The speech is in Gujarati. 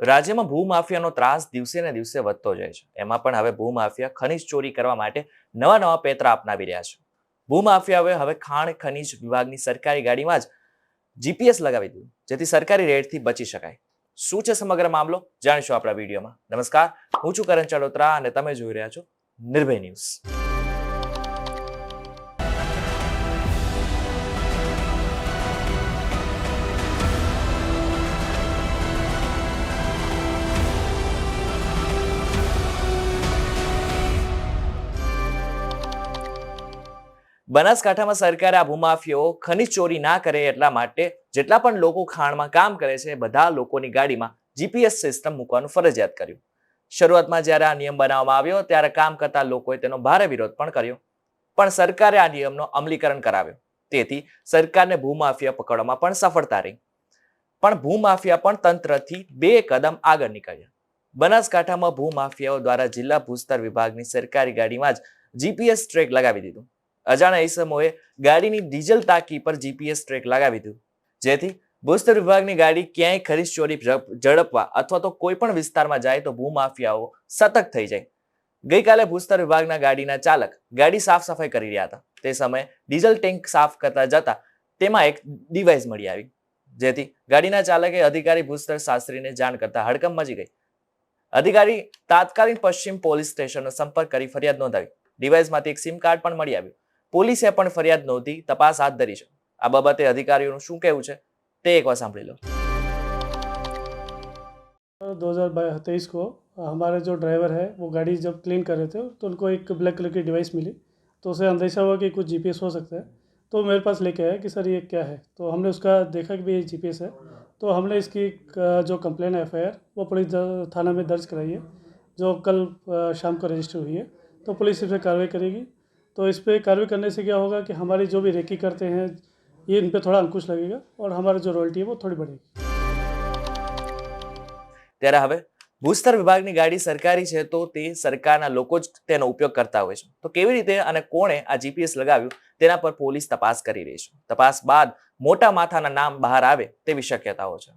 રાજ્યમાં ભૂમાફિયાનો ત્રાસ દિવસે ને દિવસે વધતો જાય છે. એમાં પણ હવે ભૂમાફિયા ખનીજ ચોરી કરવા માટે નવા નવા પેતરા અપનાવી રહ્યા છે. ભૂમાફિયાઓએ હવે ખાણ ખનીજ વિભાગની સરકારી ગાડીમાં જ જીપીએસ લગાવી દીધું, જેથી સરકારી રેડથી બચી શકાય. શું છે સમગ્ર મામલો? જાણીશું આપણા વિડીયોમાં. નમસ્કાર, હું છું કરણ ચડોત્રા અને તમે જોઈ રહ્યા છો નિર્ભય ન્યૂઝ. બનાસકાંઠામાં સરકારે આ ભૂમાફીઓ ખનીજ ચોરી ના કરે એટલા માટે જેટલા પણ લોકો ખાણમાં કામ કરે છે, બધા લોકોની ગાડીમાં જીપીએસ સિસ્ટમ મૂકવાનું ફરજિયાત કર્યું. શરૂઆતમાં જ્યારે આ નિયમ બનાવવામાં આવ્યો, ત્યારે કામ કરતા લોકોએ તેનો ભારે વિરોધ પણ કર્યો. પણ સરકારે આ નિયમનો અમલીકરણ કરાવ્યો. તેથી સરકારને ભૂમાફિયા પકડવામાં પણ સફળતા રહી. પણ ભૂમાફિયા પણ તંત્રથી બે કદમ આગળ નીકળ્યા. બનાસકાંઠામાં ભૂમાફિયાઓ દ્વારા જિલ્લા ભૂસ્તર વિભાગની સરકારી ગાડીમાં જ જીપીએસ ટ્રેક લગાવી દીધું. અજાણ્યા ઈસમોએ ગાડીની ડીઝલ ટાંકી પર જીપીએસ ટ્રેક લગાવી દીધું. જેથી ભૂસ્તર વિભાગની ગાડી ક્યાંય ખરીદ ચોરી ઝડપવા અથવા તો કોઈ પણ વિસ્તારમાં જાય તો ભૂમાફિયાઓ સતર્ક થઈ જાય. ગઈકાલે ભૂસ્તર વિભાગના ગાડીના ચાલક ગાડી સાફ સફાઈ કરી રહ્યા હતા. તે સમયે ડીઝલ ટેન્ક સાફ કરતા જતા તેમાં એક ડિવાઇસ મળી આવી. જેથી ગાડીના ચાલકે અધિકારી ભૂસ્તર શાસ્ત્રીને જાણ કરતા હડકંપ મચી ગઈ. અધિકારી તાત્કાલિક પશ્ચિમ પોલીસ સ્ટેશનનો સંપર્ક કરી ફરિયાદ નોંધાવી. ડિવાઇસમાંથી એક સિમ કાર્ડ પણ મળી આવ્યું. પોલીસે પણ ફરિયાદ નોંધી તપાસ હાથ ધરી છે આ બાબતે અધિકારીઓનું શું કહેવું છે તે એકવાર સાંભળી લો दो हज़ार तेईस को हमारे जो ड्राइवर है वो गाड़ी जब क्लीन कर रहे थे तो उनको एक ब्लैक कलर की डिवाइस मिली तो उसे अंदेशा हुआ कि कुछ जीपीएस हो सकता है तो मेरे पास लेके आया कि सर ये क्या है तो हमने उसका देखा कि भी ये जीपीएस है तो हमने इसकी क- जो कंप्लेन है एफ वो पुलिस द- थाना में दर्ज कराई है जो कल अ, शाम को रजिस्टर हुई है तो पुलिस इस पर कार्रवाई करेगी तो इस पर कार्रवाई करने से क्या होगा कि हमारी जो भी रेकी करते हैं ये इन पर थोड़ा अंकुश लगेगा और हमारी जो रॉयल्टी है वो थोड़ी बढ़ेगी ત્યારે હવે ભૂસ્તર વિભાગની ગાડી સરકારી છે તો તે સરકારના લોકો જ તેનો ઉપયોગ કરતા હોય છે તો કેવી રીતે અને કોણે આ જીપીએસ લગાવ્યું તેના પર પોલીસ તપાસ કરી રહી છે તપાસ બાદ મોટા માથાના નામ બહાર આવે તેવી શક્યતાઓ છે